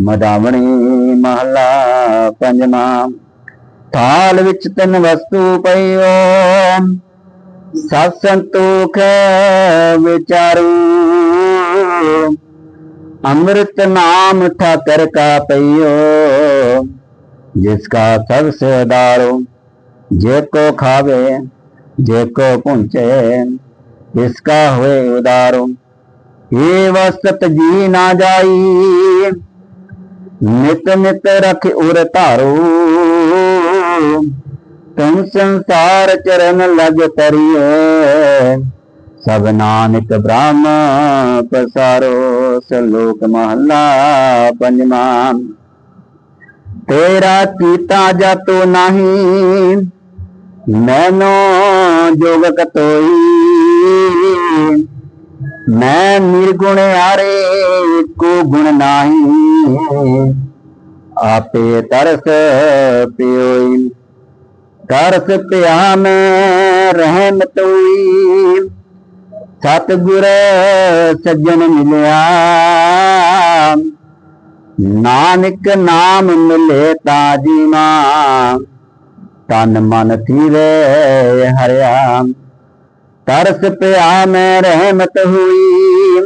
ਮਦਾਵਣੀ ਮਹਲਾ ਪੰਜਵਾ, ਥਾਲ ਵਿੱਚ ਤਿੰਨ ਵਸਤੂ ਪਈਓ। ਸਤ ਸੰਤੋਖ ਵਿਚਾਰੂ। ਅੰਮ੍ਰਿਤ ਨਾਮ ਠਾਕਰ ਕਾ ਪਈਓ, ਜਿਸ ਕਾ ਸਭ ਸਦਾਰੋ ਜੇ ਕੋ ਖਾਵੇ, ਜੇ ਕੋ ਪੁੰਚੇ, ਇਸ ਕਾ ਹੋਏ ਉਦਾਰੋ। ਏ ਵਸਤ ਜੀ ਨਾ ਜਾਈ। ਨਿਤ ਨਿਤ ਰਖ ਉਰ ਧਾਰੋ। ਤਨ ਸੰਸਾਰ ਚਰਨ ਲਗ ਤਰੀਏ ਸਭ ਨਾਨਕ ਬ੍ਰਹਮ ਪਸਾਰੋ। ਸਲੋਕ ਮਹਲਾ ਪੰਜਵਾ। ਤੇਰਾ ਕੀਤਾ ਜਤੋ ਨਹੀਂ, ਮੈਨੋ ਜੋਗ ਕਤੋਈ ਮੈਂ ਨਿਰਗੁਣ ਆਰੇ ਕੋ ਗੁਣ ਨਹੀਂ। ਆਪੇ ਤਰਸ ਪਿਓਈ, ਤਰਸ ਪਿਆ ਮੈਂ ਰਹਿਮਤ ਹੋਈ ਸਤਿਗੁਰ ਸੱਜਣ ਮਿਲਿਆ, ਨਾਨਕ ਨਾਮ ਮਿਲੇ ਤਾਜੀ ਮਾਂ ਤਨ ਮਨ ਥੀਵੇ ਹਰਿਆ। ਤਰਸ ਪਿਆ ਮੈਂ ਰਹਿਮਤ ਹੋਈ।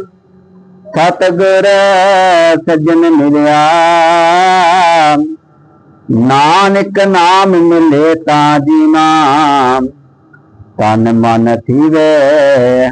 ਸਤਗੁਰ ਸੱਜਣ ਮਿਲਿਆ। ਨਾਨਕ ਨਾਮ ਮਿਲੇ ਤਾਂ ਜੀਵਾ ਤਨ ਮਨ ਥੀਵੇ।